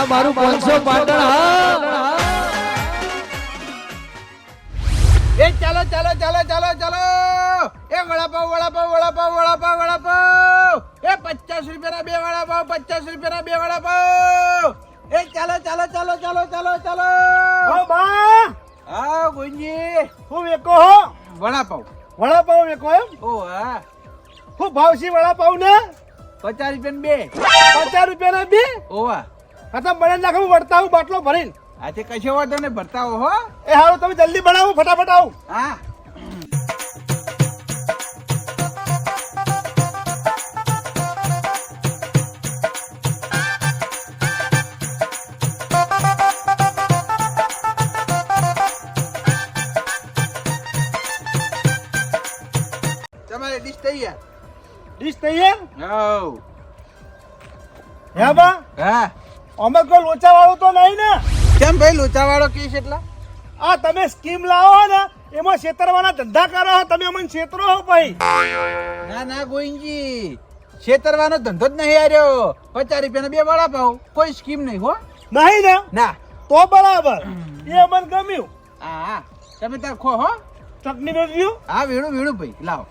આ મારું પાંચસો પાટણ હા. એ ચાલો ચાલો ચાલો ચાલો ચાલો. એ વડાપાવ વડાપાવ વડાપાવ વડાપાવ વડાપાવ એ પચાસ રૂપિયાના બે વડાપાવ પચાસ રૂપિયાના બે વડાપાવ એ ચાલો ચાલો ચાલો ચાલો ચાલો ચાલો. હો બા. હા ગુંજી. હું વેકો હો? વડાપાવ વડાપાવ વેકો એમ? ઓ હા. હું ભાવસી વડાપાવ ને પચાસ રૂપિયા બે. પચાસ રૂપિયાના બે? ઓવા હા તો મને નાખું વળતા હું બાટલો ભરીને. આજે કશો વાંધો ને ભરતા હો. હો એ હારું તમે જલ્દી બનાવો ફટાફટ આવું. હા. તમારે ડીશ તૈયાર? ડીશ તૈયાર? હવ. હા બા? હા. અમે કોઈ લોચા વાળો તો નહીં ને? કેમ ભાઈ લોચાવાળો કીશ એટલા? આ તમે સ્કીમ લાવો ને એમાં છેતરવાના ધંધા કરો છો, તમે અમને છેતરો હો ભાઈ. ના ના ગોવિંદજી. છેતરવાનો ધંધો જ નહીં આર્યો પચાસ રૂપિયાના બે વાળા વડાપાવ કોઈ સ્કીમ નહીં હો. નહીં ને? ના. તો બરાબર. એ અમને ગમ્યું. હા તમે ત્યાં ખો હો. ચટણી મેળવ્યું હા વેણું વેણું ભાઈ. લાવો.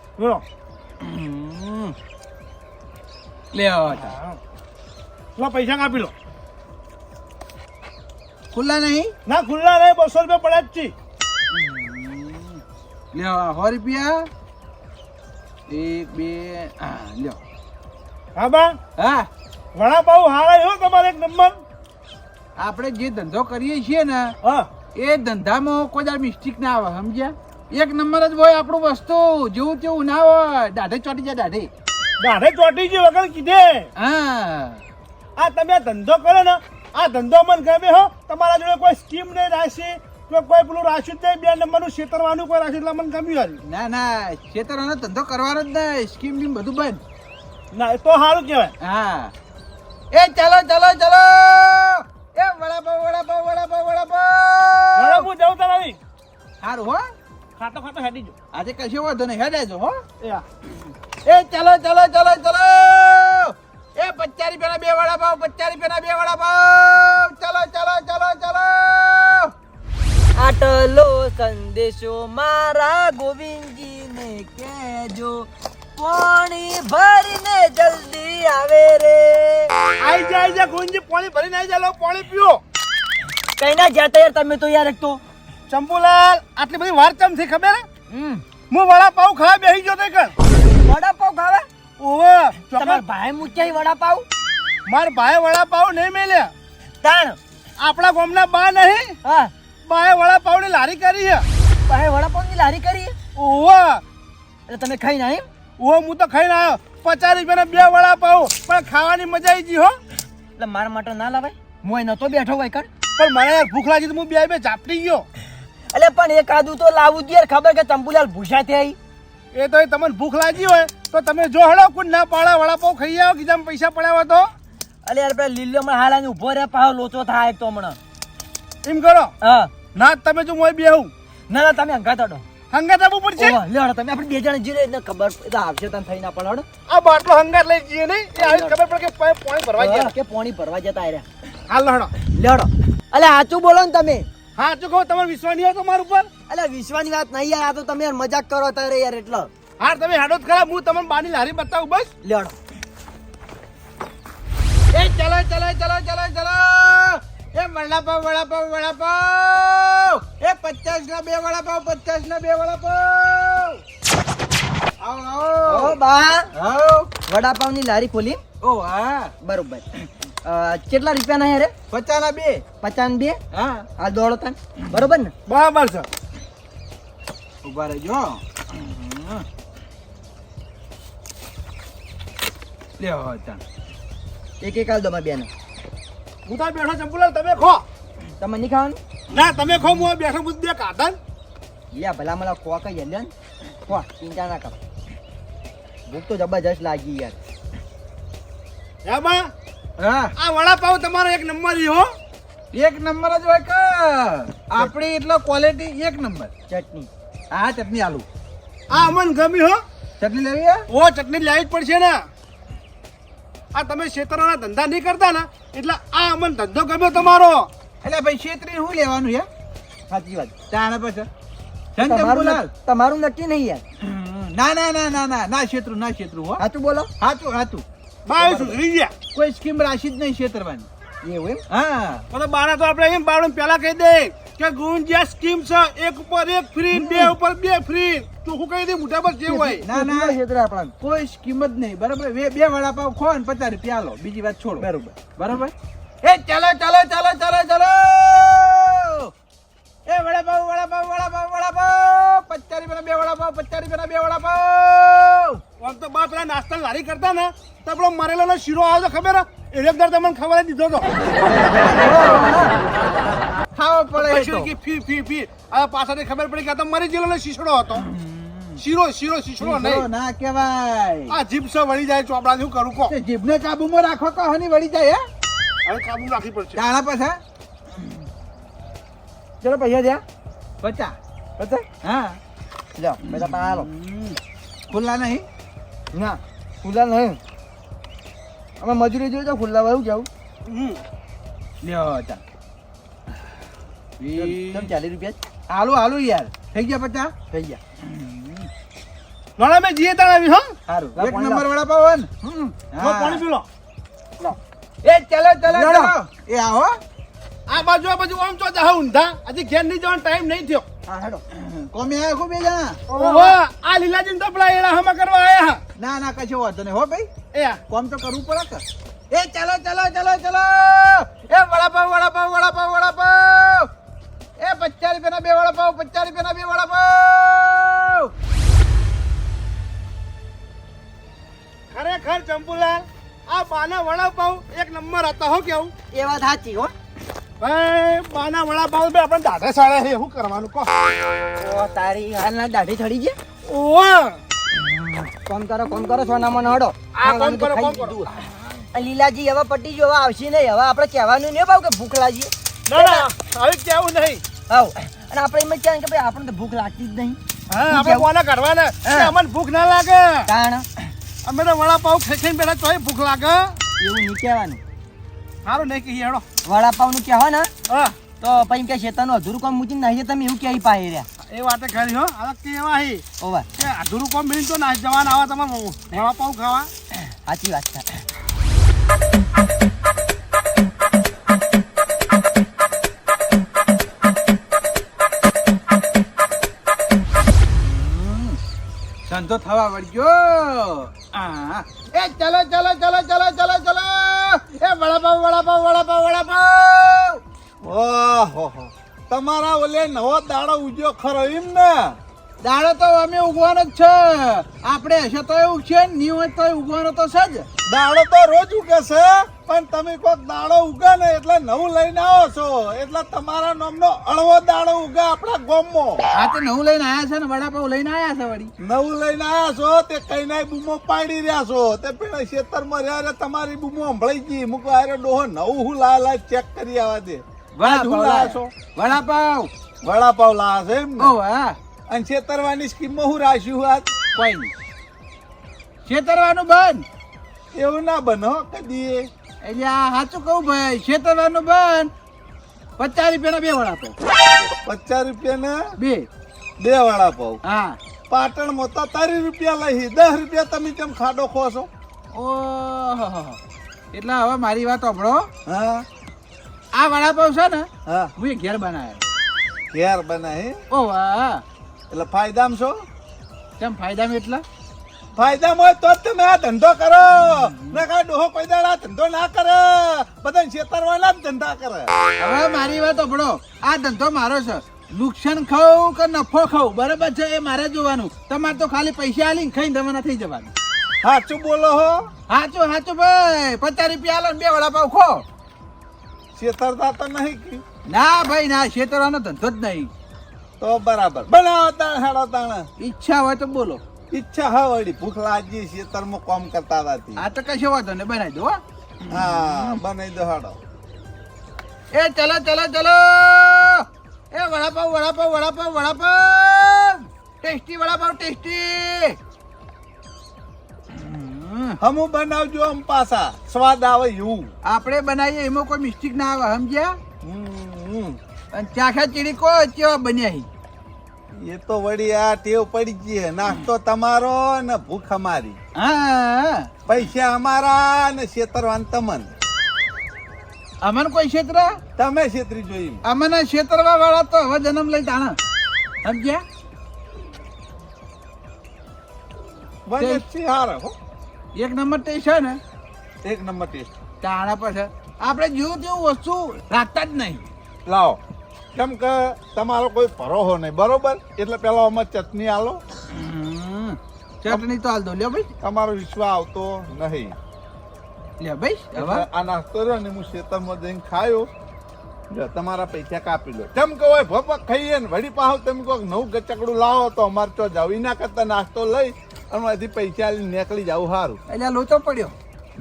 હમ. લે આવો લો પૈસા કાપી લો. ખુલ્લા નહીં? ના ખુલ્લા નહીં બસો રૂપિયા પડ્યા જ છે. લ્યો સો રૂપિયા. એક બે હા લ્યો. હા બા. હા. વડાપાઉ હારા હો તમારે એક નંબર? આપણે જે ધંધો કરીએ છીએ ને હા. એ ધંધામાં કોઈ દાડ મિસ્ટેક ના આવે સમજ્યા? એક નંબર જ હોય આપણું વસ્તુ જેવું તેવું ના હોય. દાઢે ચોટી જાય દાઢે. દાઢે ચોટી ગઈ વગર કીધે. હા. આ તમે ધંધો કરો ને આ ધંધો મને ગમે હો. તમારા જોડે કોઈ સ્કીમ નહીં રાશી કે કોઈ પેલું રાશિદ નહીં બે નંબરનું છેતરવાનું કોઈ રાશિ એટલે મને ગમ્યું હારી ના ના છેતરવાનો ધંધો કરવાનો જ નહીં સ્કીમ બીમ બધું બંધ. ના એ તો સારું કહેવાય. હા. એ ચાલો ચાલો ચાલો. એ વડાપાવ વડાપાવ વડાપાવ વડાપાવ. હું જાઉં તારા સારું હો. ખાતો ખાતો હેડી જો આજે કશો વાંધો નહીં હેડે જો હો. એ ચાલો ચાલો ચાલો ચાલો. એ પચાસ રૂપિયાના બે વડાપાવ પચાસ રૂપિયાના બે વડાપાવ ચાલો ચલો ચલો ચલો. આટલો સંદેશો મારા ગોવિંદજીને કહેજો. પાણી ભરીને જલ્દી આવે રે. આઈ જા આઈ જા ગુંજી પાણી ભરીને આઈ જા લો પાણી પીઓ. કઈ ના જતા યાર તમે તો યાર એક તો ચંપુલાલ આટલી બધી વાર ચમ થઈ ખબર? હે? હું વડાપાઉં ખાવા બેસી ગયો તે કર વડાપાવ ખાવા? ઓવે તમાર ભાઈ મૂક્યા વડાપાવ માર ભાઈ વડાપાવ નહીં મેલ્યા તાણ. આપણા ગામના બા નહીં. હા. બાએ વડાપાવની લારી કરી છે. ભાઈ વડાપાવની લારી કરી ઓવે. એટલે તમે ખાઈ ના એમ? ઓ હું તો ખાઈને આવ્યો. પચાસ રૂપિયાના બે વડાપાવ પણ ખાવાની મજા આવી ગઈ હો. એટલે મારા માટે ના લાવાય? મોય નતો બેઠો હોય કર પણ મને યાર ભૂખ લાગી તો હું બે બે ચાપટી ગયો. એટલે પણ એક આદુ તો લાવું જ યાર. ખબર કે તંબુલાલ ભૂસા થઈ એ તો તમને ભૂખ લાગી હોય તો તમે જો હળો કોઈ ના પાડા વડાપાઉં ખાઈ આવો કીધા પૈસા પડ્યા તો. અલે યાર પેલા લીલો માં હાલાની ઊભો રહે પાછો લોચો થાય તો હમણાં. એમ કરો? હા. ના તમે જો હું બેહું. ના ના તમે હંગાત હડો હંગાત આવવું પડશે? હડો તમે આપણે બે જણ જીરે એટલે ખબર એ તો આવશે તને થઈ ના પડે હડો. આ બાટલો હંગાત લઈ જઈએ નહીં. એ આવી ખબર પડે કે પાણી ભરવા ગયા. કે પાણી ભરવા જતા આર્યા હાલ હડો. લ્યો હડો. અલે સાચું બોલો ને તમે. હા જો કહો તમારે વિશ્વાસ નહીં હતો મારા ઉપર. અલે વિશ્વાની વાત નહીં યાર આ તો તમે યાર મજાક કરો તારે યાર એટલે. હા તમે હેડો જ ખરા હું તમને બાની લારી બતાવું બસ. લેડો. એ ચલો ચલો ચલો ચલો ચલો. એ વડાપાવ વડાપાવ વડાપાવ. એ પચાસ ના બે વડાપાવ પચાસ ના બે વડાપાવ. આવો આવો. બા. આવો. વડાપાવની લારી ખોલી. ઓ હા. બરોબર. કેટલા રૂપિયા ના પચાસ ના બે. પચાસ બે? હા. આ દોડો તને બરોબર ને? બરાબર છે. ઊભા રહેજો. લ્યો તાન એક એક આલ દો મારા બેન. હું તો બેઠો ચંપુલાલ તમે ખો. તમે નહીં ખાવાનું? ના તમે ખો હું બેઠો બુદ્ધ બે કાઢા લે ભલા મને ખો કઈ ને ખો ચિંતા ના કર. ભૂખ તો જબરજસ્ત લાગી યાર. હા આ વડાપાવ તમારો એક નંબર ઈ હો. એક નંબર જ હોય કે? આપણી એટલે ક્વોલિટી એક નંબર. ચટણી. આ ચટણી આલુ. આ અમન ગમી હો. ચટણી લેવી હે? ઓ ચટણી લાવી જ પડશે ને. આ તમે ક્ષેત્રના ધંધા નહીં કરતા ને એટલે આ અમને ધંધો ગમ્યો તમારો. એટલે ભાઈ છેતરી શું લેવાનું યાર? સાચી વાત. ચાણે પછી. તમારું નક્કી નહીં યાર. ના ના ના ના ના ના શેત્રુ ના શેત્રુ હો. સાચું બોલો. હાચું હાચું. બાય સુધરી ગયા. કોઈ સ્કીમ રાશિ જ નહીં છેતરવાની એવું એમ? હા. પણ બારા તો આપણે એમ બાળું પેલા કહી દે કે ગુણ જે સ્કીમ છે એક ઉપર એક ફ્રી બે ઉપર બે ફ્રી તું હું કહી દે? મોટા પર જે હોય. ના, ના. કેટલું આપણા. કોઈ સ્કીમ જ નહીં. બરાબર? બે બે વડાપાવ ખો ને પચાસ રૂપિયા લો બીજી વાત છોડો. બરાબર. બરાબર? એ ચાલો ચાલો ચાલો ચાલો ચાલો! એ વડાપાવ વડાપાવ વડાપાવ વડાપાવ પચાસ રૂપિયાના બે વડાપાવ પચાસ રૂપિયાના બે વડાપાવ આમ તો બા પેલા નાસ્તા લારી કરતા ને તો પેલો મરેલો નો શીરો આવ્યો ખબર એ એકદર તમને ખબર દીધો તો. ખાવો પડે તો. કે ફી ફી ફી. આ પાછળ ખબર પડી કે આ તો મરી ગયેલો શીશડો હતો. શીરો શીરો શીશડો નહીં. ના કહેવાય. આ જીભ સે વળી જાય ચોપડા શું કરું કો જીભને કાબુમાં રાખો તો હની વળી જાય હે? હવે કાબુ રાખી પડશે. તાણા પાછા. ચલો પૈસા દ્યા પચાસ. પચાસ? હા. લ્યો પૈસા પા લો ખુલ્લા નહીં? ના ખુલ્લા નહીં. અમે મજૂરી જોઈએ તો ખુલ્લા વાળું જાઉં. લ્યો ચાલ. તમે ચાલીસ રૂપિયા હાલું હાલું યાર. થઈ ગયા પચાસ? થઈ ગયા. નોણા મેં જીએ તાણ આવી હો સારું. એક નંબર વડાપાવ હોય ને હમ હા. પાણી પી લો એ ચલો ચલો. એ આવો. આ બાજુ આ બાજુ આમ તો જાહ ઊંધા. હજી ઘેર નહીં જવાનો ટાઈમ નહીં થયો. હા હેડો. કોમે આયા ખૂબ બે જણા? ઓહો આ લીલાજી તો પેલા એડા હમા કરવા આયા હા. ના ના કશો વાંધો નહીં. હો ભાઈ એ. કોમ તો કરવું પડે કે? એ ચાલો ચાલો ચાલો ચાલો. એ વડાપાવ વડાપાવ વડાપાવ વડાપાવ. એ પચાસ રૂપિયાના બે વડાપાવ પચાસ રૂપિયાના બે વડાપાવ. ખરેખર ચંપુલાલ આ બાના વડાપાવ એક નંબર હતા. હો કેવું? એ વાત સાચી હો. બાના વડાપાવ બે આપણે દાઢે સાડે છે શું કરવાનું કહો. ઓ તારી હાલના દાઢી ચડી છે? ઓવા. કોમ કરો કોમ કરો સોનામાં ન હડો આ કોમ કરો, કોમ કરો. લીલાજી હવે પટી જો હવે આવશે નહીં. હવે આપણે કહેવાનું નહીં ભાવ કે ભૂખ લાગી. ના ના હવે નહીં. આવ અને આપણે એમ કહેવાનું કે ભાઈ આપણને તો ભૂખ લાગતી જ નહીં. હા આપણે કોને કરવાના? અમને ભૂખ ના લાગે. કારણ અમે તો વડાપાવ ખાઈ ખાઈને બેઠા તોય ભૂખ લાગે. એવું નહીં કહેવાનું. સારું નહીં કે હેડો. વડાપાવનું કહેવા ને તો પછી કે શેતાનું અધૂરું કામ મૂકીને નાહી તમે એવું કહી પાય રહ્યા. એ વાતે ખરી હો. આ કેવા હી. ઓવા કે અધૂરું કામ મિલ તો ના જવાન આવા તમારે વડાપાવ ખાવા. સાચી વાત છે. ધંધો થવા વળ્યો એ ચલો ચલો ચલો ચલો ચલો ચલો. એ વડાપાવ વડાપાવ વડાપાવ વડાપાવ ઓહો તમારા ઓલે નવો દાડો ઉજ્યો ખરો એમ ને? દાડો તો અમે ઉગવાનો જ છે. આપણે હશે તો એવું છે, ને હોય તો ઉગવાનો તો છે જ. દાડો તો રોજ ઉગે છે. પણ તમે કોઈ દાડો ઉગે ને એટલે નવું લઈને આવો છો. એટલે તમારા નામનો અળવો દાડો ઉગે આપણા ગામમાં. આ તો નવું લઈને આયા છે ને વડાપાઉં લઈને આયા છે વળી. નવું લઈને આયા છો તે કઈ ના બૂમો પાડી રહ્યા છો. તે પેલા ખેતરમાં રહ્યા રે તમારી બૂમો સંભળાઈ ગઈ. મૂકો આરે ડોહો નવું હું લા લા ચેક કરી આવા દે. વડાપાઉં હું લાયા. છો. વડાપાવ વડાપાવ લા છે એમ ઓ ને હા. અને છેતરવાની સ્કીમમાં હું રાખ્યું આજ? કોઈ નહીં. છેતરવાનું બંધ. એવું ના બનો હો કદી એટલે આ સાચું કહું ભાઈ છેતરવાનું બંધ. પચાસ રૂપિયાના બે વડાપાવ પચાસ રૂપિયા બે. બે વડાપાવ હા. પાટણમાં તો તારી રૂપિયા લઈ દસ રૂપિયા તમે કેમ ખાડો ખો છો? ઓહો. એટલે હવે મારી વાત સાંભળો. હા. આ વડાપાઉં છે ને હા. હું ઘેર બનાવ્યો ઘેર બનાવી? ઓ વાહ એટલે ફાયદામાં છો? કેમ ફાયદામાં એટલા? ફાયદામાં હોય તો જ તમે આ ધંધો કરો. ના કાંઈ ડોહો કોઈ દાડા ધંધો ના કરે. બધા છેતરવાના ધંધા કરે. હવે મારી વાત સાંભળો. આ ધંધો મારો છે. નુકસાન ખાવ કે નફો ખાવ બરાબર છે એ મારે જોવાનું. તમારે તો ખાલી પૈસા આલીને ખાઈને તમારે થઈ જવાનું. સાચું બોલો હો. સાચું સાચું ભાઈ. પચાસ રૂપિયા આલો બે વડાપાવ ખો. છેતરતા તો નહીં ના ભાઈ ના છેતરવાનો ધંધો જ નહીં. તો બરાબર. બનાવો તાણ હેડો તાણ ઈચ્છા હોય તો બોલો. ઈચ્છા હા વળી. ભૂખ લાગી છે ખેતરમાં કામ કરતા હતી આ તો કશો વાંધો ને બનાવી દો હા. બનાવી દો હાડો એ ચલો ચલો ચલો. એ વડાપાવ વડાપાવ વડાપાવ વડાપાવ ટેસ્ટી વડાપાવ ટેસ્ટી. હમુ. બનાવજો આમ પાછા. સ્વાદ આવે એવું. આપણે બનાવીએ એમાં કોઈ મિસ્ટેક ના આવે સમજ્યા? અને ચાખા ચીડી કો ચેવા બન્યા એ તો વળી આ ટેવ પડી ગઈ નાસ્તો તમારો ને ભૂખ અમારી. હા. પૈસા અમારા ને છેતરવાન તમન. અમન કોઈ ક્ષેત્ર તમે છેતરી જોઈ. અમને ક્ષેત્રવા વાળા તો હવે જન્મ લઈ તાણા સમજ્યા? એક નંબર ટેસ્ટ છે ને? એક નંબર ટેસ્ટ. તાણા પર છે. આપણે જેવું તેવું વસ્તુ રાખતા જ નહીં. લાવો. કેમ કે તમારો કોઈ ભરોહો નહીં બરોબર? એટલે પેલો અમે ચટણી આલો. ચટણી તો હાલ દો લ્યો ભાઈ. તમારો વિશ્વાસ આવતો નહીં. લ્યો ભાઈ આ નાસ્તો રહ્યો ને હું ખેતરમાં જઈને ખાયો. જો તમારા પૈસા કાપી લો. કેમ કે હોય ભપક ખાઈએ ને વળી પાહો તમે કોઈક નવું ગચકડું લાવો તો અમારે તો જવી ના કરતા નાસ્તો લઈ અને અહીંથી પૈસા નીકળી જવું સારું એટલે લોચો પડ્યો.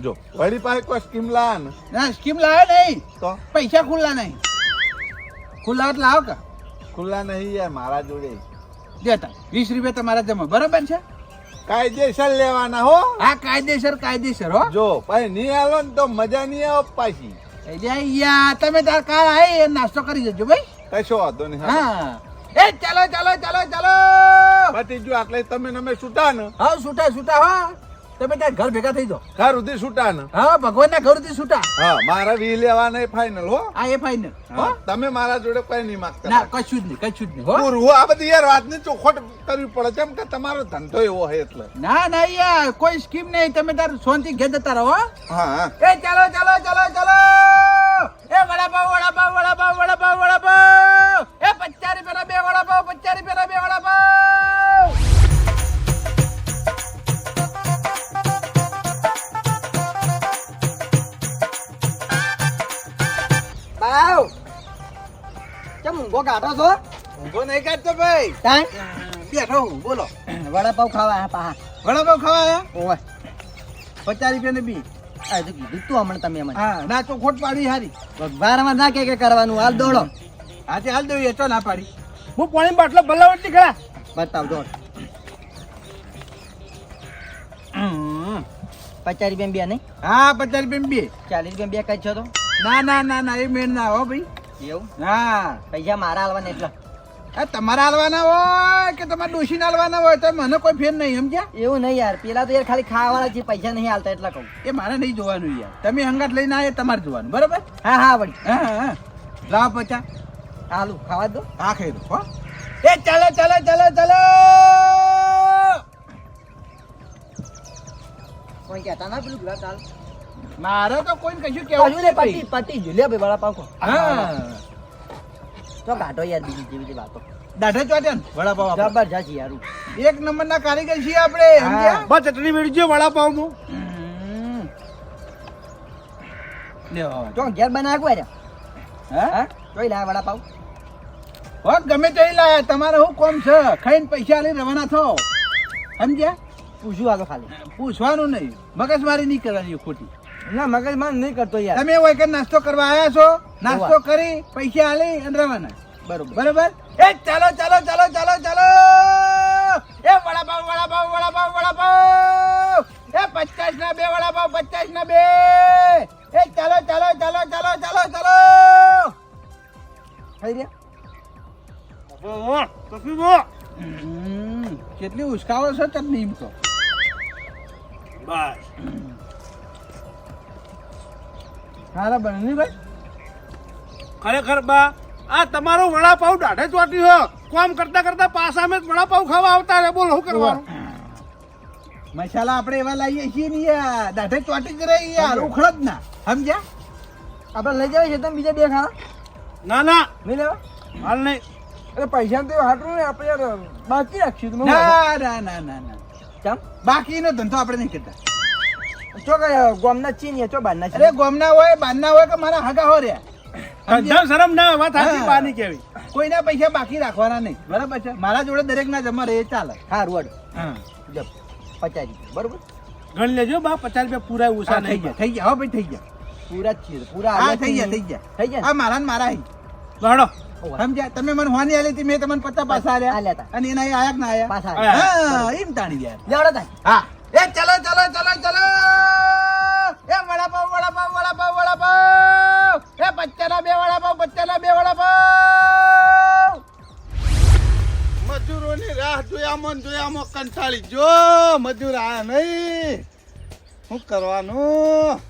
જો વળી પાસે કોઈ સ્કીમ લાવે ને? ના સ્કીમ લાવે નહીં. તો? પૈસા ખુલ્લા નહીં. ખુલ્લા એટલે આવ કા? ખુલ્લા નહીં યાર મારા જોડે. દેતા વીસ રૂપિયા તમારા જમા. બરાબર છે? કાયદેસર લેવાના હો. આ કાયદેસર કાયદેસર હો. જો પછી નહીં આવો ને તો મજા નહીં આવે પાછી. એટલે યા તમે તાર કાલ આવી નાસ્તો કરી જજો ભાઈ. કશો વાંધો નહીં હા. હા. એ ચાલો ચાલો ચાલો ચાલો. પતી જો આટલે તમે તમે છૂટા ને. હા છૂટા છૂટા હા. તમે ત્યાં ઘર ભેગા થઈ જાઓ. ઘર સુધી છૂટા ને હા ઘરથી છૂટા. હા મારા વી લેવા ને ફાઈનલ હો. આ એ ફાઈનલ હા, તમે મારા જોડે કઈ નહીં માંગતા. ના કશું જ નહીં કશું જ નહીં હો. પૂરું આ બધી યાર વાતની ચોખવટ કરવી પડે છે એમ કે તમારો ધંધો એવો હોય એટલે. ના ના યાર કોઈ સ્કીમ નહીં તમે તાર સોનથી ઘેર જતા રહો હો. હા હા. એ ચાલો ચાલો ચાલો ચાલો. એ વડાપાવ વડાપાવ વડાપાવ વડાપાવ વડાપાવ. એ પચાસ રૂપિયાના બે વડાપાવ પચાસ પેલા બે વડાપાવ. ઊંઘો કાઢો છો? ઊંઘો નહીં કાઢતો ભાઈ. તાણ? બેઠો હું બોલો. વડાપાવ ખાવા આ પાહા. વડાપાવ ખાવા ઓય પચાસ રૂપિયાની બી. આ તો કીધું તું હમણાં તમે મને. હા ના તો ખોટ પાડી હારી. વારમાં ના કે કે કરવાનું. હાલ દોડો. આજે હાલ દેવી તો ના પાડી. હું પાણી બાટલો ભલાવટની ખરા બતાવ દોડ. પચાસ રૂપિયા બે નહીં? હા પચાસ રૂપિયા બે. ચાલીસ રૂપિયા બે કઈ છો તો? ના ના ના ના એ મેળ ના હો ભાઈ. એવું? હા. પૈસા મારા હાલવાના એટલા. આ તમારા હાલવાના હોય કે તમારા ડોશીને હાલવાના હોય તો મને કોઈ ફેર નહીં સમજ્યા? એવું નહીં યાર. પેલા તો યાર ખાલી ખાવાવાળા છે પૈસા નહીં હાલતા એટલા કહું. એ મારે નહીં જોવાનું યાર. તમે હંગાટ લઈને આવે તમારે જોવાનું. બરોબર? હા હા વળી. હા હા, લાવ પચા હાલું ખાવા દો. હા ખાઈ દો હો. એ ચાલો ચાલો ચાલો ચાલો. કોઈ કહેતા ના પેલું ગુલાબ મારે તો કોઈ કશું હજુ કેવું ને પટી પટી જુ લે ભાઈ વડાપાવ પાકો. હા. તો કાઢો યાર બીજી જેવી વાતો. દાઢે ચોટે વડાપાવ. જબરજસ્ત યાર. એક નંબર ના કારીગર છીએ આપણે સમજ્યા બસ ચટણી મેળજો વડાપાવનું. લ્યો. તો ઘેર બનાવ કોઈ હા? હા? જોઈ લે વડાપાવ હો ગમે તે લાયા તમારે શું કોમ છે? ખાઈને પૈસા લઈને રવાના થો. સમજ્યા? પૂછવા તો ખાલી. પૂછવાનું નહીં. મગજમારી નહીં કરવાની ખોટી. ના મગજમાં નહીં કરતો યાર. તમે હોય કે નાસ્તો કરવા આવ્યા છો નાસ્તો કરી પૈસા આલી અને રવાના. બરોબર. બરોબર? એ ચાલો ચાલો ચાલો ચાલો ચાલો! એ વડાપાવ વડાપાવ વડાપાવ વડાપાવ! એ પચાસ ના બે વડાપાવ પચાસ ના બે! એ ચાલો ચાલો ચાલો ચાલો ચાલો ચાલો! થઈ રહ્યા? કેટલી ઉસકાવો છો ચટણી એમ તો. બસ. સારા બને ભાઈ. ખરેખર બા આ તમારો વડાપાવ દાઢે ચોટી હો કામ કરતા કરતા પાસા મેં વડાપાવ ખાવા આવતા રે બોલ હું કરવાનું? મસાલા આપણે એવા લાવીએ છીએ ને યાર. દાઢે ચોટી જ રહી યાર. ઉખડ જ ના. સમજ્યા? આપણે લઈ છે તમે બીજા બે ખાવા ના ના. નહીં લેવા? હાલ નહીં. અરે પૈસા તો હાટું ને આપણે યાર બાકી રાખશું ના ના ના ના. ના ચમ બાકીનો ધંધો આપણે નહીં કરતા. ચો ગોમના ચીન ચો બારના અરે ગોમના હોય બારના હોય કે મારા હગા હો રહ્યા ધંધા શરમ ના વાત સાચી હા. કેવી. કોઈના પૈસા બાકી રાખવાના નહીં. બરાબર છે. મારા જોડે દરેક ના જમા રહે ચાલે. હા રોડ હા. જપ પચાસ બરોબર? ગણ લેજો બા પચાસ રૂપિયા પૂરા ઉષા થઈ ગયા થઈ ગયા હો ભાઈ થઈ ગયા. પૂરા જ પૂરા હા થઈ ગયા થઈ ગયા. થઈ ગયા આ મારા ને મારા. સમજ્યા? તમે મને હોની આલી હતી મેં તમને પત્તા પાછા આલ્યા. આલ્યા તા. અને એના આયા કે ના આયા? પાછા હા એમ તાણી ગયા. હા. એ ચલો ચલો ચલો ચલો. વડાપાવ વડાપાવ વડાપાવ! એ પચ્ચાના બે વડાપાવ, પચ્ચાના બે વડાપાવ! મજૂરોની રાહ જોયામાં જોયામાં કંટાળી જો મજૂર આયા નહીં. શું કરવાનું?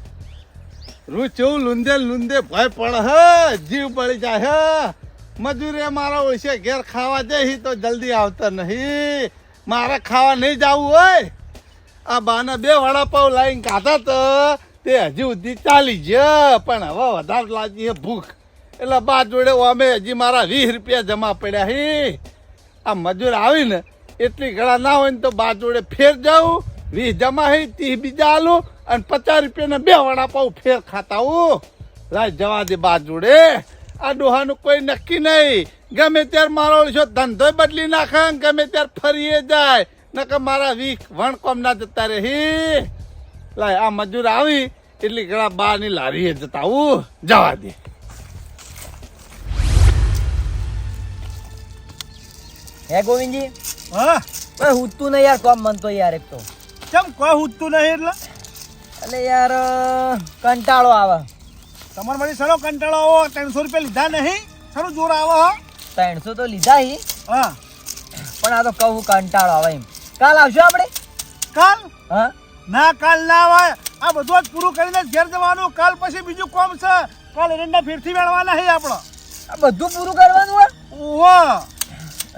રૂ ચેવું લુંદે લુંદે ભય પડે હે. જીવ પડી જાય હે. મજૂરે મારા ઓછે ઘેર ખાવા દે તો જલ્દી આવતા નહીં. મારે ખાવા નહીં જવું હોય. આ બાના બે વડાપાવ લાવીને ખાતા તો. તે હજી સુધી ચાલી છે, પણ હવે વધારે લાગી છે ભૂખ. એટલે બા જોડે અમે હજી મારા વીસ રૂપિયા જમા પડ્યા હે. આ મજૂર આવીને એટલી ઘણા ના હોય ને તો બા જોડે ફેર જાઉં, વીસ જમા હે, ત્રીસ બીજા આલું અને પચાસ રૂપિયાના બે વડાપાવ ફેર ખાતા હું લાય જવા દે બા જોડે. આ ડોહાનું કોઈ નક્કી નહીં. ગમે ત્યારે મારો છો ધંધો બદલી નાખે ગમે ત્યારે ફરીએ જાય. નકર મારા વીક વણકોમ ના જતા રહી લાય આ મજૂર આવી એટલી ની લારી લારીએ જતા આવું જવા દે. હે ગોવિંદજી? હા? ભાઈ ઉઠતું નહીં યાર કોમ મન તો યાર એક તો. કેમ કોઈ ઉઠતું નહીં એટલે? એટલે યાર કંટાળો આવે. તમારે મારી સરો કંટાળો આવો ત્રણસો રૂપિયા લીધા નહીં? સરો જોર આવો હો? ત્રણસો તો લીધા હી. હા. પણ આ તો કહું કંટાળો આવે એમ. કાલ આવશો આપણે. કાલ? હા? ના કાલ ના આવે. આ બધું જ પૂરું કરીને ઘેર જવાનું. કાલ પછી બીજું કોમ છે. કાલ એરંડા ફેરથી મેળવાના છે આપણો. આ બધું પૂરું કરવાનું હોય? ઓહો.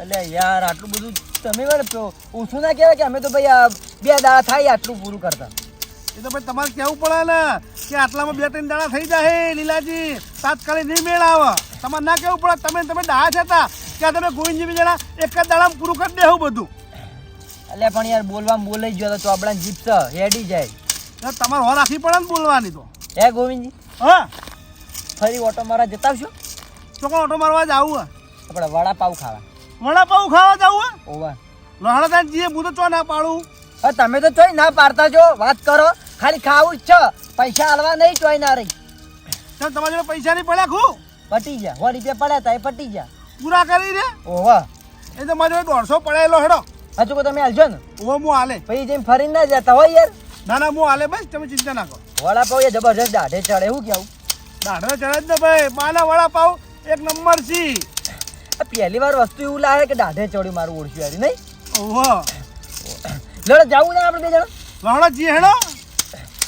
એટલે યાર આટલું બધું તમે વળી ઓછું ના કહેવાય કે અમે તો ભાઈ બે દાડા થાય આટલું પૂરું કરતા. એ તો ભાઈ તમારે કહેવું પડે ને કે આટલામાં બે ત્રણ દાડા થઈ જાય લીલાજી. તાત્કાલિક નહીં મેળ આવે તમારે ના કહેવું પડે. તમે તમે ડાયા છે તા કે તમે ગોવિંદજી બિચારા એક જ દાડામાં પૂરું કરી દેવું બધું. એટલે પણ યાર બોલવામાં બોલાઈ ગયો તો આપણા જીપ છે હેડી જાય. તમારે હો રાખવી પડે ને બોલવાની તો. હે ગોવિંદજી? હા. ફરી ઓટો મારા જતા આવશો? ચોખ્ખો ઓટો મારવા જ આવું આપણે વડાપાઉં ખાવા. વડાપાઉં ખાવા જવું ઓવા. લહણદાન જીએ હું તો ચો ના પાડું. હવે તમે તો ચોય ના પાડતા છો વાત કરો. ખાલી ખાવું જ છે. પૈસા હાલવા નહીં ચોય ના રહી. ચાલ તમારી જોડે પૈસા નહીં પડ્યા ખું? પટી ગયા. સો રૂપિયા પડ્યા તા એ પટી ગયા. પૂરા કરી દે. ઓવા. એ તો મારી જોડે દોઢસો પડેલો હેડો. હજુ કોઈ તમે હાલજો ને. ઓવો હું હાલે. પછી જેમ ફરીને ના જતા હોય યાર. ના ના હું હાલે બસ તમે ચિંતા ના કરો. વડાપાવ એ જબરજસ્ત દાઢે ચડે એવું કેવું દાઢો ચડે જ ને ભાઈ બાના વડાપાવ એક નંબર છે. પહેલી વાર વસ્તુ એવું લાગે કે દાઢે ચડ્યું મારું ઓળખ્યું યાર નહીં? ઓહો. લડો જાવું ને આપણે બે જણા? લહણો જી હેડો.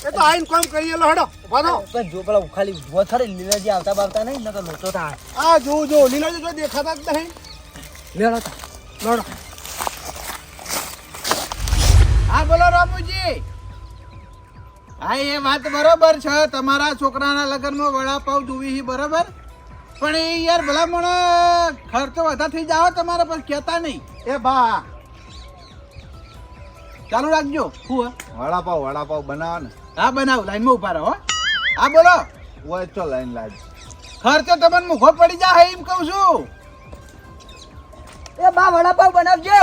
એ તો આઈન કામ કરીએ લડો ઊભા પણ જો પેલા ખાલી ઊભો થરે લીલાજી આવતા બાવતા નહીં નકર લોચો થાય. આ જો જો લીલા જો દેખાતા જ નહીં. લેડો તા. લડો. હા બોલો રામુજી. હા એ વાત બરોબર છે. તમારા છોકરાના લગ્નમાં વડાપાવ જોવી છે બરોબર? પણ એ યાર ભલામણ ખર્ચો વધારે થઈ જાવ તમારા પર કહેતા નહીં. એ બા. ચાલુ રાખજો. હું વડાપાવ વડાપાવ બનાવો ને. હા બનાવ. લાઈનમાં ઊભા રહો હો. હા બોલો. ઓય ચો લાઈન લાજ ખર્ચો તમને મુખો પડી જાય એમ કહું છું. એ બા વડાપાવ બનાવજો.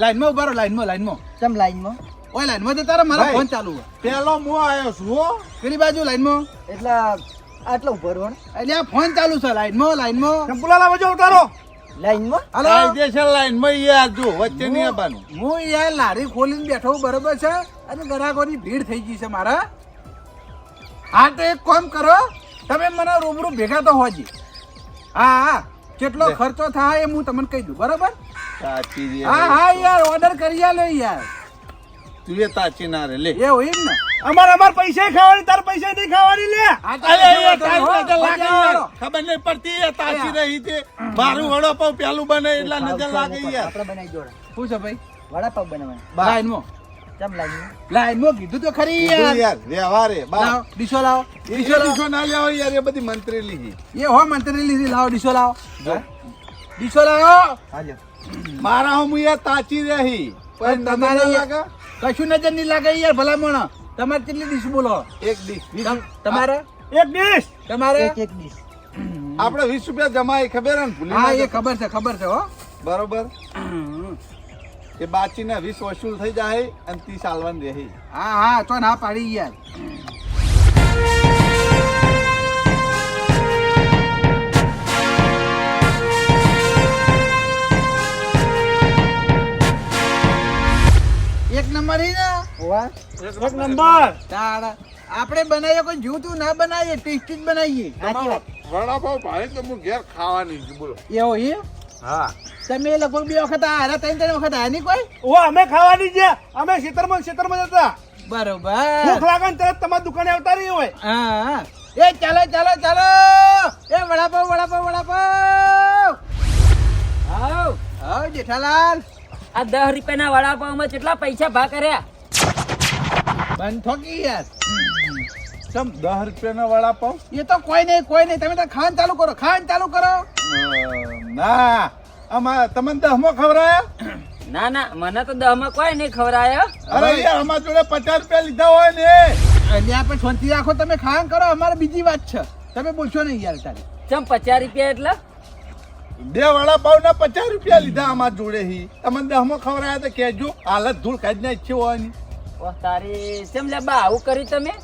લાઈનમાં ઊભા રહો લાઈનમાં લાઈનમાં. કેમ લાઈનમાં? ઓય લાઈનમાં તો તારા મારા ફોન ચાલુ પેલો હું આવ્યો છું હો. પેલી બાજુ લાઈનમાં? એટલે આટલો ઊભો રહો એટલે આ ફોન ચાલુ છે લાઈનમાં લાઈનમાં. ચંપુલા લાવો જો ઉતારો? લાઈનમાં? હાલો. કાયદેસર લાઈનમાં ઈ આજો વચ્ચે નહીં આવવાનું. હું યાર લારી ખોલીને બેઠો છું, બરોબર છે? અને ગ્રાહકોની ભીડ થઈ ગઈ છે મારા. હા તો એક કામ કરો તમે મને રૂબરૂ ભેગા તો હોજી. હા હા કેટલો ખર્ચો થાય એ હું તમને કહી દઉં બરોબર? હા હા યાર ઓર્ડર કરી આલો યાર. તું એ તાચી ના રે લે. એવું એમ ને. અમાર અમાર પૈસા ખાવાની તાર પૈસા નહીં ખાવાની લે. લાગે. ખબર નહીં પડતી એ તાચી રહી તે મારું વડાપાવ પેલું બને એટલે નજર લાગે યાર. આપણે બનાવી જોડે શું છે ભાઈ? વડાપાવ બનાવવાના. કેમ ચમ લાઈનમાં લાઈનમાં કીધું તો ખરી યાર. યાર વ્યવહારે લાવો ડીશો લાવો. ડીશો ડીશો ના લેવો યાર એ બધી મંત્રી લીધી. એ હો મંત્રી લીધી. લાવો ડીશો લાવો. ડીશો લાવો. મારા હું યાર તાચી રહી. પણ તમારે લાગે? કશું નજર નહીં લાગે યાર ભલામણ. તમારે કેટલી ડીશ બોલો? એક ડીશ. તમારે? એક ડીશ. તમારે? એક એક ડીશ. આપણે વીસ રૂપિયા જમા એ ખબર હે ને? ભૂલી હા એ ખબર છે ખબર છે હો. બરોબર. એ બાચીના વીસ વસૂલ થઈ જાય અને ત્રીસ આલવાની રહે. હા હા તો ના પાડી યાર. નંબર ને. ઓવા એક નંબર. તારા. આપણે બનાવીએ કોઈ જૂઠું ના બનાવીએ ટેસ્ટી જ બનાવીએ. સાચી વાત. વડાપાવ ભાઈ તો હું ઘેર ખાવાની છું બોલો. એવો એ હા. તમે લગભગ બે વખત આયા ત્રણ ત્રણ વખત આયા નહીં કોઈ? ઓ અમે ખાવાની છે. અમે ખેતરમાં ખેતરમાં જતા બરોબર. ભૂખ લાગે ને તરત તમારી દુકાને આવતા રહી હોય. હા હા. એ ચાલો ચાલો ચાલો. એ વડાપાવ વડાપાવ વડાપાવ. હાવ આવ જેઠાલાલ. આ દસ રૂપિયાના વડાપાવમાં કેટલા પૈસા ભા કર્યા? બંધ થોકી યાર. ચમ દસ રૂપિયાના વડાપાવ? એ તો કોઈ નહીં કોઈ નહીં. તમે તો ખાન ચાલુ કરો ખાન ચાલુ કરો. ના. આમાં તમને દહમો ખવડાયા? ના ના. મને તો દહમાં કોઈ નહીં ખવડાયો. અરે અમાર અમારા જોડે પચાસ રૂપિયા લીધા હોય ને. એટલે આપણે શાંતિ રાખો તમે ખાન કરો અમારે બીજી વાત છે. તમે બોલશો નહીં યાર તારે. ચમ પચાસ રૂપિયા એટલે? બે વડાપાવ ના પચાસ રૂપિયા લીધા અમારા જોડે હી. તમને દહમો ખવડાયા તો કેજો હાલત ધૂળ કાઢી ઈચ્છી હોવાની. ઓહ, તારી કેમ લે બા આવું કરી તમે?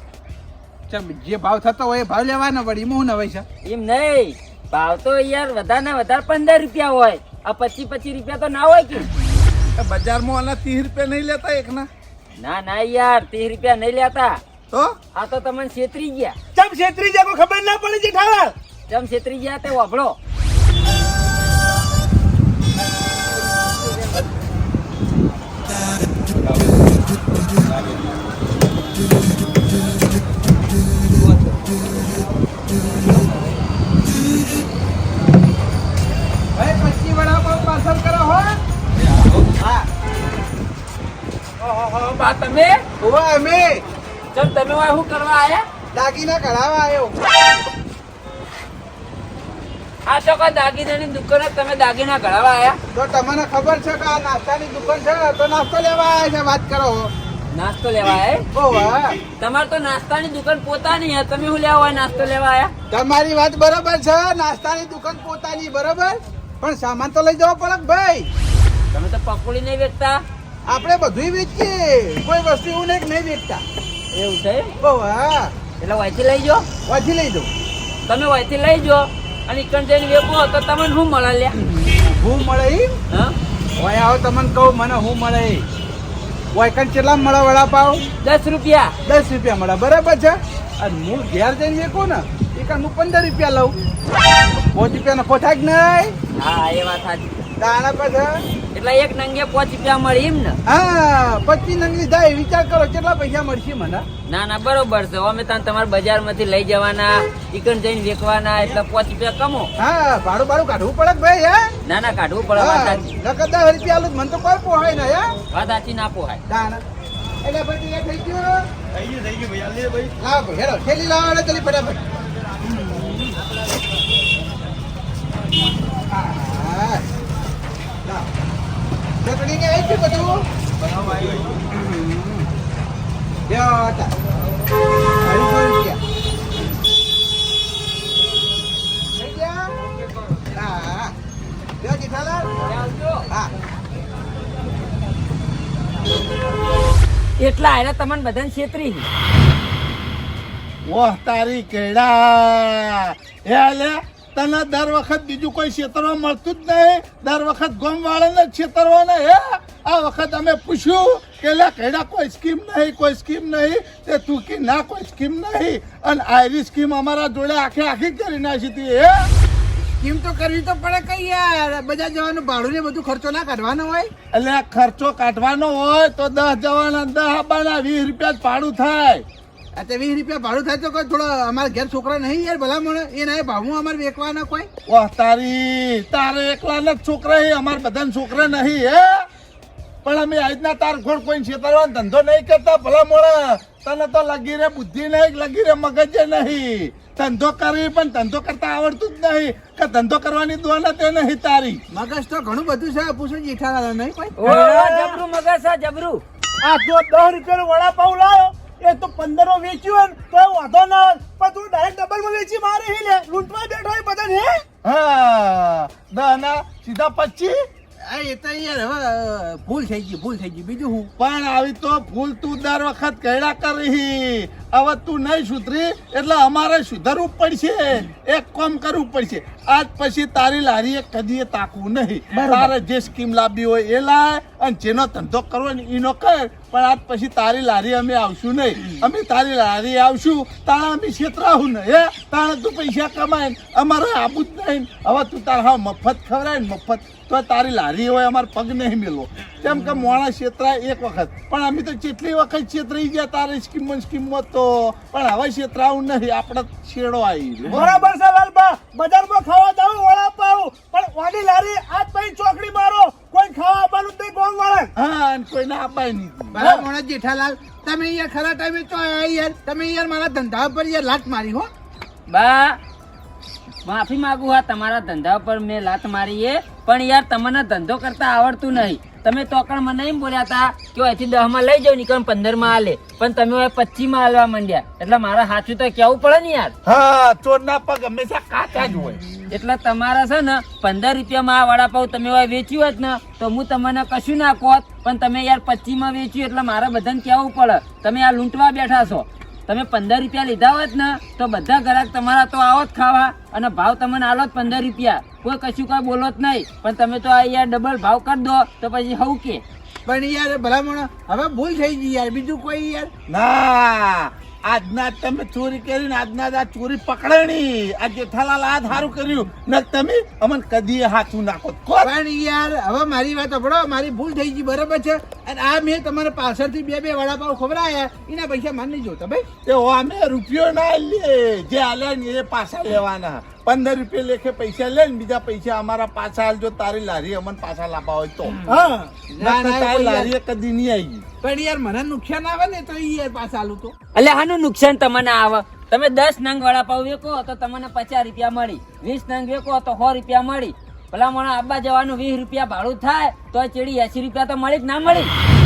ચમ જે ભાવ થતો હોય એ ભાવ લેવાનો વળી એમાં હું નવાઈ છે એમ નહીં ભાવ તો યાર વધારે ને વધારે પંદર રૂપિયા હોય. આ પચીસ પચીસ રૂપિયા તો ના હોય કે? બજારમાં ઓલા ત્રીસ રૂપિયા નહીં લેતા એકના? ના ના યાર ત્રીસ રૂપિયા નહીં લેતા. તો? આ તો તમને છેતરી ગયા. ચમ છેતરી ગયા ખબર ના પડી જેઠાલાલ? ચમ છેતરી ગયા તે વાપરો બા તમે? ઓવા અમે. ચલ તમે હોય શું કરવા આયા? દાગીના કઢાવા આવ્યો આ તો કોઈ દાગીનાની દુકાન તમે દાગીના કઢાવા આયા? તો તમને ખબર છે કે આ નાસ્તાની દુકાન છે તો નાસ્તો લેવા આવ્યા છે વાત કરો. નાસ્તો લેવા આયા તમારે તો નાસ્તાની દુકાન પોતાની હે તમે શું લેવા નાસ્તો લેવા આયા? તમારી વાત બરોબર છે નાસ્તાની દુકાન પોતાની બરોબર? પણ સામાન તો લઈ જવો પડે ભાઈ? તમે તો પકોડી નહીં વેચતા? આપણે બધું વેચીએ. કોઈ વસ્તુ એવું નહીં નહીં વેચતા. એવું છે બહુ હા. એટલે વાંચી લઈ જો. વાંચી લઈ દો તમે વાંચી લઈ જો અને ઇકન જઈને વેપો તો તમને શું મળે લ્યા? હું મળે હા? ઓય આવો તમને કહું મને હું મળે ઈ? ઓય કન કેટલા મળે વડાપાવ દસ રૂપિયા. દસ રૂપિયા મળે. બરાબર છે? અને હું ઘેર જઈને વેચું ને એ હું પંદર રૂપિયા લઉં. પાંચ રૂપિયાનો જ નહીં. હા એ વાત સાચી. દાણા પછી? એટલે એક નંગે પાંચ રૂપિયા મળે એમ ને. હા પચીસ નંગી જાય વિચાર કરો કેટલા પૈસા મળશે મને? ના ના બરોબર છે. અમે ત્યાં તમારા બજારમાંથી લઈ જવાના ચિકન જઈને વેચવાના એટલે પાંચ રૂપિયા કમો. હા ભાડું ભાડું કાઢવું પડે ભાઈ હે? ના ના કાઢવું પડે હા નકર દસ રૂપિયા આલું મને તો કોઈ પોહાય ને હે? વાત સાચી ના પોહાય. દાણા. એટલે પછી થઈ ગયું? થઈ ગયું થઈ ગયું ભાઈ આલી ભાઈ. લાવ ભાઈ હેડો થેલી લાવો ચલી ફટાફટ. ચટણી ને આવી ગયું બધું? એટલા આયલા તમને બધાને છેતરી. ઓહ તારી કેડા એ લે. તને દર વખત બીજું કોઈ છેતરવા મળતું જ નહીં. દર વખત ગોમ વાળાને જ છેતરવાના હે? આ વખત અમે પૂછ્યું કે લે કેડા કોઈ સ્કીમ નહીં કોઈ સ્કીમ નહીં? તે તું કે ના કોઈ સ્કીમ નહીં. અને આયરી સ્કીમ અમારા જોડે આખે આખી કરી નાખી હતી હે? સ્કીમ તો કરવી તો પડે કઈ યાર. બજાર જવાનું ભાડું ને બધું ખર્ચો ના કાઢવાનો હોય. એટલે ખર્ચો કાઢવાનો હોય તો દસ જવાના દસ આવવાના વીસ રૂપિયા જ ભાડું થાય. તે વીસ રૂપિયા ભાડું થાય તો કોઈ થોડો અમારા ઘેર છોકરા નહીં યાર ભલા મળે એ ના ભાવમાં અમારે વેચવાના કોઈ? ઓહ તારી તારે એકલાના જ છોકરા હે અમારા બધાના છોકરા નહીં હે? પણ અમે આજના તાર ખોડ કોઈ છેતરવાનો ધંધો નહીં કરતા ભલા મોડા તને તો લગી રે બુદ્ધિ નહીં લગી રે મગજ નહીં. ધંધો કરવી પણ ધંધો કરતા આવડતું જ નહીં કે ધંધો કરવાની દોના તે નહીં તારી. મગજ તો ઘણું બધું છે પૂછો જીઠા નહીં જબરું મગજ છે જબરું. આ જો દસ રૂપિયાનો વડાપાવ લાવ્યો એ તો પંદરો વેચ્યું હોય તો વાંધો ના આવે. પણ તું ડાયરેક્ટ ડબલમાં વેચી મારે હી લે. લૂંટવા બેઠો હોય બધા હે? હા. ના સીધા પચી? આ એ તો યાર હવે ભૂલ થઈ ગઈ ભૂલ થઈ ગઈ. બીજું હું પણ આવી તો ભૂલ તું દર વખત કહેડા કરી હવે તું નહીં સુધરી એટલે અમારે સુધરવું પડશે. એક કામ કરવું પડશે. આજ પછી તારી લારીએ કદીએ તાકવું નહીં. તારે જે સ્કીમ લાવી હોય એ લાય અને જેનો ધંધો કરવો ને એનો કર. પણ આજ પછી તારી લારી અમે આવશું નહીં. અમે તારી લારી આવશું તારા અમે છેતરાવું નહીં હે? તારે તું પૈસા કમાય અમારે આવું જ નહીં. હવે તું તારા હા મફત ખવડાય ને મફત. તો તારી લારી હોય અમારે પગ નહીં મેલો કેમ કે મોણા છેતરાય એક વખત. પણ અમે તો કેટલી વખત છેતરાઈ ગયા તારી સ્કીમમાં સ્કીમમાં તો પણ હવે છેતરાવું નહીં આપણે છેડો આવી બરાબર છે લાલબા. બજારમાં ખાવા જાવ વડાપાવ પણ વાડી લારી આજ પછી ચોકડી મારો. કોઈ ખાવા આપવાનું નહીં કોણ વાળે? હા કોઈ ના અપાય નહીં. બરાબર મોણા જેઠાલાલ તમે અહીંયા ખરા ટાઈમે તો આયા યાર. તમે યાર મારા ધંધા પર યાર લાત મારી હો. બા માફી માંગુ હા તમારા ધંધા પર મેં લાત મારી એ પણ યાર તમને ધંધો કરતા આવડતું નહીં. તમે તોકણ મને એમ બોલ્યા હતા કે અહીંથી દહમાં લઈ જાવ નીકળ પંદરમાં હાલે. પણ તમે હવે પચીસમાં હાલવા માંડ્યા. એટલે મારા સાચું તો કેવું પડે ને યાર? હા ચોરના પગ હંમેશા કાચા જ હોય. એટલે તમારા છે ને પંદર રૂપિયામાં આ વડાપાવ તમે હોય વેચ્યું હોત ને તો હું તમને કશું ના કહોત પણ તમે યાર પચીસમાં વેચ્યું એટલે મારે બધાને કહેવું પડે? તમે આ લૂંટવા બેઠા છો. તમે પંદર રૂપિયા લીધા હોત ને, તો બધા ગ્રાહક તમારા તો આવો જ ખાવા અને ભાવ તમને આલો જ પંદર રૂપિયા. કોઈ કશું કઈ બોલો જ નહીં, પણ તમે તો આ યાર ડબલ ભાવ કરી દો, તો પછી હવું કે? પણ યાર, ભલામણ, હવે ભૂલ થઈ ગઈ યાર, બીજું કોઈ યાર? ના આજના તમે ચોરી કરીને આજના આ ચોરી પકડાણી. આ જેઠાલાલ આ સારું કર્યું. ને તમે અમને કદી હાથું નાખો? પણ યાર હવે મારી વાત સાંભળો મારી ભૂલ થઈ ગઈ બરાબર છે. અને આ મેં તમારા પાછળથી બે બે વડાપાવ ખવડાયા. એના પૈસા માન નહીં જોતા ભાઈ. તે અમે રૂપિયો ના લે. જે ને એ પાછા લેવાના. પંદર રૂપિયા લેખે પૈસા લે ને બીજા પૈસા અમારા પાછા હાલજો તારી લારી અમને પાછા લાવવા હોય તો. હા. ના, તારી લારી કદી નહીં આવી. પણ યાર મને નુકસાન આવે ને તો ઈ યાર પાછા આલું તો. એટલે આનું નુકસાન તમને આવે. તમે દસ નંગ વડાપાવ વેકો તો તમને પચાસ રૂપિયા મળી. વીસ નંગ વેકો તો સો રૂપિયા મળી. ભલા મને આબા જવાનું વીસ રૂપિયા ભાડું થાય તો ચેડી એસી રૂપિયા તો મળી જ ના મળી.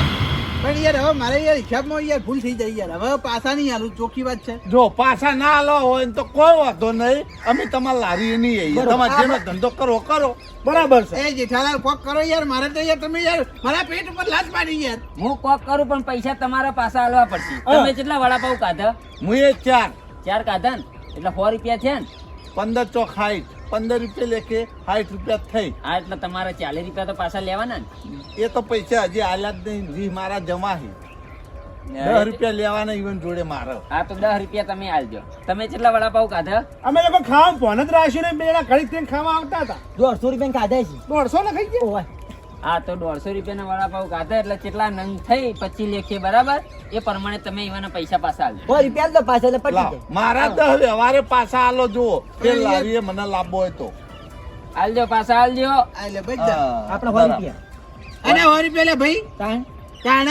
પણ યાર હવે મારે યાર હિસાબમાં યાર ભૂલ થઈ જાય યાર. હવે પાછા નહીં હાલું ચોખ્ખી વાત છે. જો પાછા ના હાલો હોય ને તો કોઈ વાંધો નહીં. અમે તમારા લારી નહીં આવી તમારે જેનો ધંધો કરો કરો. બરાબર છે. એ જેઠાલાલ કોક કરો યાર. મારે તો યાર તમે યાર મારા પેટ ઉપર લાત મારી યાર. હું કોક કરું પણ પૈસા તમારા પાછા હાલવા પડશે. તમે કેટલા વડાપાવ કાધા? હું એ ચાર. ચાર કાધા ને? એટલે સો રૂપિયા છે ને? પંદર હાઈટ. પંદર રૂપિયા લેખે સાઠ રૂપિયા થઈ. હા એટલે તમારે ચાલીસ રૂપિયા તો પાછા લેવાના ને એ તો પૈસા હજી આલ્યા જ નહીં જી મારા જમા છે. દસ રૂપિયા લેવાના ઈવન જોડે મારો. હા તો દસ રૂપિયા તમે આલજો. તમે કેટલા વડાપાવ ખાધા? અમે લોકો ખાવા ફોન જ રાખ્યું ને બે ઘડી ખાવા આવતા હતા. દોઢસો રૂપિયા ખાધા છે. દોઢસો ને ખાઈ ગયા? ઓય. હા તો દોઢસો રૂપિયાના વડાપાઉં ખાધા એટલે કેટલા નંગ થઈ પચી લેખે બરાબર? એ પ્રમાણે તમે એવાના પૈસા પાછા આલો રૂપિયા તો પાછા પટી મારા તો હવે દસ પાછા આલો જુઓ. તે લાવીએ મને લાંબો હોય તો. આલજો પાછા આલજો. આ ભાઈ આપણે સો રૂપિયા. અને સો રૂપિયા લે ભાઈ. તાણ? તાણ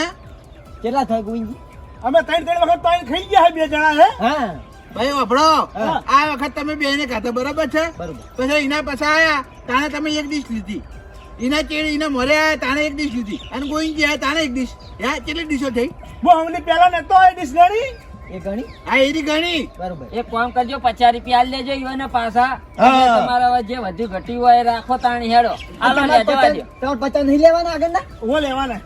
કેટલા થાય ગોવિંદજી અમે ત્રણ ત્રણ વખત પાણી ખાઈ ગયા બે જણા હે? હા. ભાઈ વાપડો આ વખત તમે બે ને ખાધા બરાબર છે? પછી એના પાછા આયા. તાણે તમે એક ડીશ લીધી. એના ચેડ એના મોરે આયા તાણે એક ડીશ લીધી. અને ગોઈંજી આયા તાણે એક ડીશ. યા કેટલી ડીશો થઈ? હું હમલી પેલા નતો એ ડીશ ગણી? એ ગણી? હા એની ગણી. બરોબર. એક કામ કરજો પચાસ રૂપિયા આલ દેજો ઈવાના પાછા. તમારા જે વધુ ઘટી હોય રાખો તાણી હેડો. આલો તમારે લેજો પચાસ આજો તમારે પચાસ નહીં લેવાના આગળ ના હું લેવાના.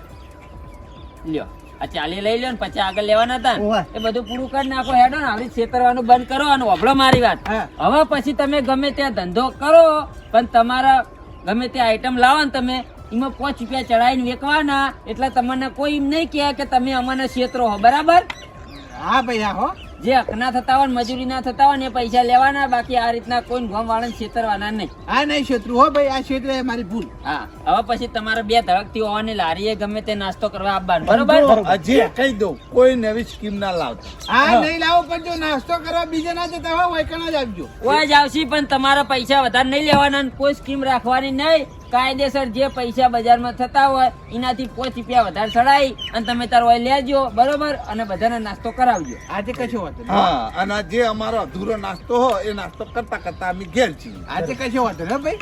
લ્યો આ ચાલી લઈ લ્યો ને પછી આગળ લેવાના હતા એ બધું પૂરું કરી નાખો હેડો ને. આવી છેતરવાનું બંધ કરો અને ઓભળો મારી વાત. હવે પછી તમે ગમે ત્યાં ધંધો કરો પણ તમારા ગમે તે આઈટમ લાવો ને તમે, એમાં પાંચ રૂપિયા ચડાવીને વેચવાના. એટલે તમને કોઈ એમ નહીં કહે કે તમે અમારા ક્ષેત્રો હો, બરાબર? હા, ભાઈ હો જે હક ના થતા હોય મજૂરી ના થતા હોય ને એ પૈસા લેવાના બાકી આ રીતના કોઈ ગોમ વાળા છેતરવાના નહીં. આ નહીં ક્ષેત્ર હો ભાઈ આ ક્ષેત્ર મારી ભૂલ. હા હવે પછી તમારે બે ધડકતી હોવાની લારીએ ગમે તે નાસ્તો કરવા આપવાનું. બરોબર? હજી કહી દઉં કોઈ નવી સ્કીમ ના લાવતા. આ નહીં લાવો પણ જો નાસ્તો કરવા બીજે ના જતા હોય વૈકણા જ આવજો કોઈ જ આવશે પણ તમારા પૈસા વધારે નહીં લેવાના કોઈ સ્કીમ રાખવાની નહીં. કાયદેસર જે પૈસા બજારમાં થતા હોય એનાથી પોચ રૂપિયા વધારે ચડાવી અને તમે તારો હોય લેજો બરોબર? અને બધાને નાસ્તો કરાવજો. આજે કશો વાંધો હા અને જે અમારો અધૂરો નાસ્તો હોય એ નાસ્તો કરતા કરતા અમે ઘેર છીએ. આજે કશો વાંધો ને ભાઈ.